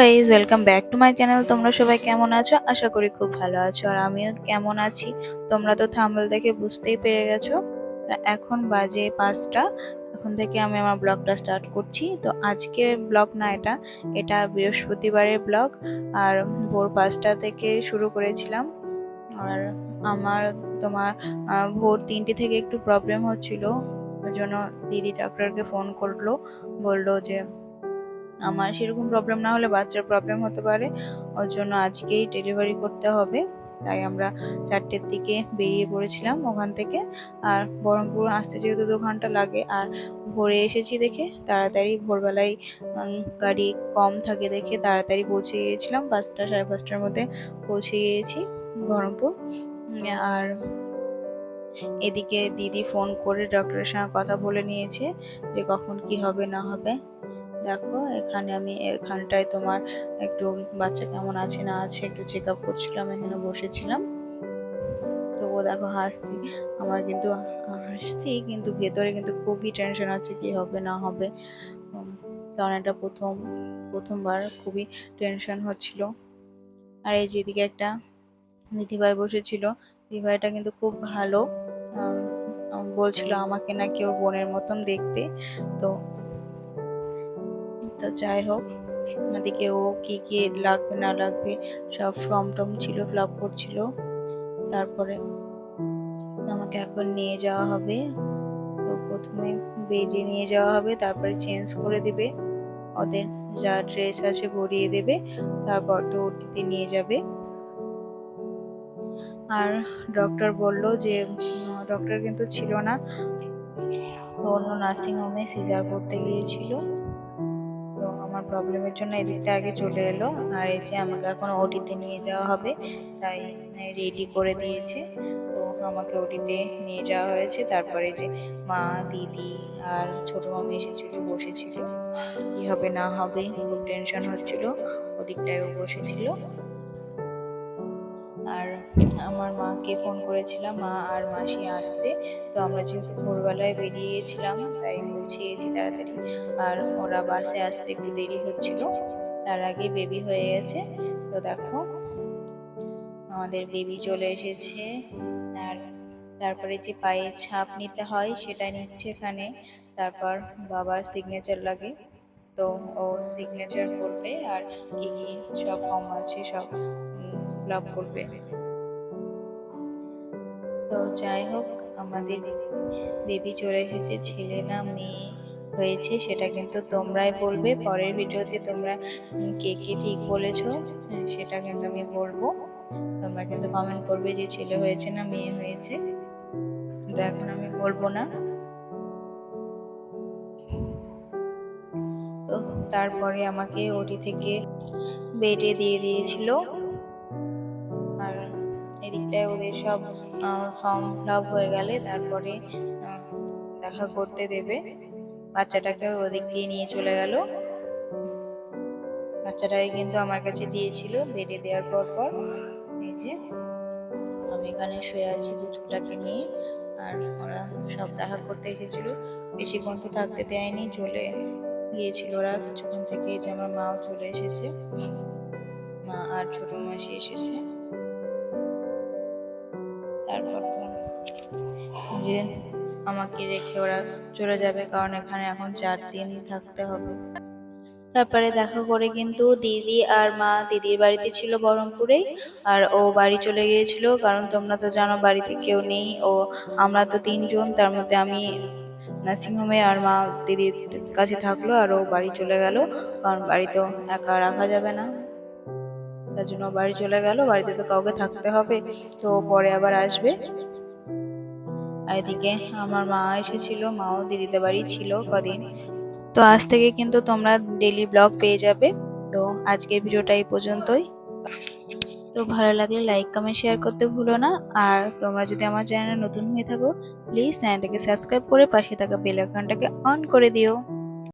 Guys welcome back to my channel. তোমরা সবাই কেমন আছো? আশা করি খুব ভালো আছো, আর আমিও কেমন আছি? তোমরা তো থাম্বনেল দেখে বুঝতেই পেরে গেছো। এখন বাজে পাঁচটা, এখন থেকে আমি আমার ব্লগটা স্টার্ট করছি। তো আজকের ব্লগ না এটা এটা বৃহস্পতিবারের ব্লগ, আর ভোর পাঁচটা থেকে শুরু করেছিলাম। আর আমার তোমার ভোর তিনটে থেকে একটু প্রবলেম হচ্ছিল ওই জন্য দিদি ডাক্তারকে ফোন করল, বলল যে আমার সেরকম প্রবলেম না হলে বাচ্চার প্রবলেম হতে পারে। ওর জন্য আজকেই ডেলিভারি করতে হবে। তাই আমরা চারটের দিকে বেরিয়ে পড়েছিলাম ওখান থেকে। আর বহরমপুর আসতে যেহেতু দু ঘণ্টা লাগে আর ভোরে এসেছি দেখে তাড়াতাড়ি ভোরবেলায় গাড়ি কম থাকে দেখে তাড়াতাড়ি পৌঁছে গিয়েছিলাম। পাঁচটা সাড়ে পাঁচটার মধ্যে পৌঁছে গিয়েছি বহরমপুর। আর এদিকে দিদি ফোন করে ডক্টরের সঙ্গে কথা বলে নিয়েছে যে কখন কি হবে না হবে। দেখো, এখানে আমি, এখানটায় তোমার একটু বাচ্চা কেমন আছে না আছে একটু চেক আপ করছিলাম, এখানে বসেছিলাম। তবুও দেখো হাসছি, আমার কিন্তু হাসছি, কিন্তু ভেতরে কিন্তু খুবই টেনশন আছে, কি হবে না হবে। কারণ এটা প্রথম, প্রথমবার খুবই টেনশন হচ্ছিল। আর এই যেদিকে একটা দিদিভাই বসেছিল, দিদিভাইটা কিন্তু খুব ভালো। বলছিল আমাকে নাকি ওর বোনের মতন দেখতে। তো তো যাই হোক, ওদিকে ও কি কি লাগবে না লাগবে, সব ফর্ম টম ছিল, ফিল আপ করছিল। তারপরে আমাকে এখন নিয়ে যাওয়া হবে। তো প্রথমে বেডে নিয়ে যাওয়া হবে, তারপরে চেঞ্জ করে দিবে। ওদের যা ড্রেস আছে পরিয়ে দেবে, তারপর তো ওটিতে নিয়ে যাবে। আর ডক্টর বলল যে ডক্টর কিন্তু ছিল না। তো অন্য নার্সিং হোমে সিজার করতে গিয়েছিল। তো আমার প্রবলেমের জন্য এই দিনটা আগে চলে এলো। আর এই যে আমাকে এখন ওটিতে নিয়ে যাওয়া হবে, তাই রেডি করে দিয়েছে। তো আমাকে ওটিতে নিয়ে যাওয়া হয়েছে। তারপরে যে মা, দিদি আর ছোটো মামি এসেছিল, বসেছিল। কী হবে না হবে, খুব টেনশন হচ্ছিল। ওদিকটায়ও বসেছিল। আর আমার মাকে ফোন করেছিলাম, মা আর মাসি আসতে। তো আমরা যেহেতু ভোরবেলায় বেরিয়ে গেছিলাম তাই পৌঁছে তাড়াতাড়ি। আর ওরা বাসে আসতে একটু দেরি হচ্ছিল, তার আগে বেবি হয়ে গেছে। তো দেখো, আমাদের বেবি চলে এসেছে। আর তারপরে যে পায়ে ছাপ নিতে হয়, সেটা নিচ্ছে এখানে। তারপর বাবার সিগনেচার লাগে। তো ও সিগনেচার করবে, আর কি কি সব কম আছে সব। আপ করবে। তো যাই হোক, আমাদের বেবি চলে এসেছে, ছেলে না মেয়ে হয়েছে, সেটা কিন্তু তোমরাই বলবে। পরের ভিডিওতে তোমরা কে কে ঠিক বলেছ, সেটা কিন্তু আমি বলব। তোমরা কিন্তু কমেন্ট করবে যে ছেলে হয়েছে না মেয়ে হয়েছে। এখন আমি বলব না। তো তারপরে আমাকে ওটি থেকে বেডে দিয়ে দিয়েছিল। এদিকটায় ওদের সব ফর্ম ফিল হয়ে গেলে তারপরে দেখা করতে দেবে। বাচ্চাটাকে ওদিক দিয়ে নিয়ে চলে গেল। বাচ্চাটাকে কিন্তু আমার কাছে দিয়েছিল বেডে দেওয়ার পর পর। এই যে, আমি এখানে শুয়ে আছি বুচকুটাকে নিয়ে। আর ওরা সব দেখা করতে এসেছিল। বেশিক্ষণ তো থাকতে দেয়নি, চলে গিয়েছিল ওরা কিছুক্ষণ থেকে যে আমার মাও চলে এসেছে। মা আর ছোট মাসি এসেছে। যে আমাকে রেখে ওরা চলে যাবে, কারণ এখানে এখন চার দিন থাকতে হবে। তারপরে দেখা করে কিন্তু দিদি আর মা দিদির বাড়িতে ছিল বহরমপুরেই, আর ও বাড়ি চলে গিয়েছিল, কারণ তোমরা তো জানো বাড়িতে কেউ নেই। ও, আমরা তো তিনজন, তার মধ্যে আমি নার্সিংহোমে আর মা দিদির কাছে থাকল, আর ও বাড়ি চলে গেল, কারণ বাড়িতে একা রাখা যাবে না। তার জন্য বাড়ি চলে গেল, বাড়িতে তো কাউকে থাকতে হবে, তো পরে আবার আসবে। আর এদিকে আমার মা এসেছিল, মাও দিদিদের বাড়ি ছিল কদিন। তো আজ থেকে কিন্তু তোমরা ডেলি ব্লগ পেয়ে যাবে। তো আজকের ভিডিওটা এই পর্যন্তই। তো ভালো লাগলে লাইক কমেন্ট শেয়ার করতে ভুলো না। আর তোমরা যদি আমার চ্যানেলে নতুন হয়ে থাকো প্লিজ চ্যানেলটাকে সাবস্ক্রাইব করে পাশে থাকা বেল আইকনটাকে অন করে দিও।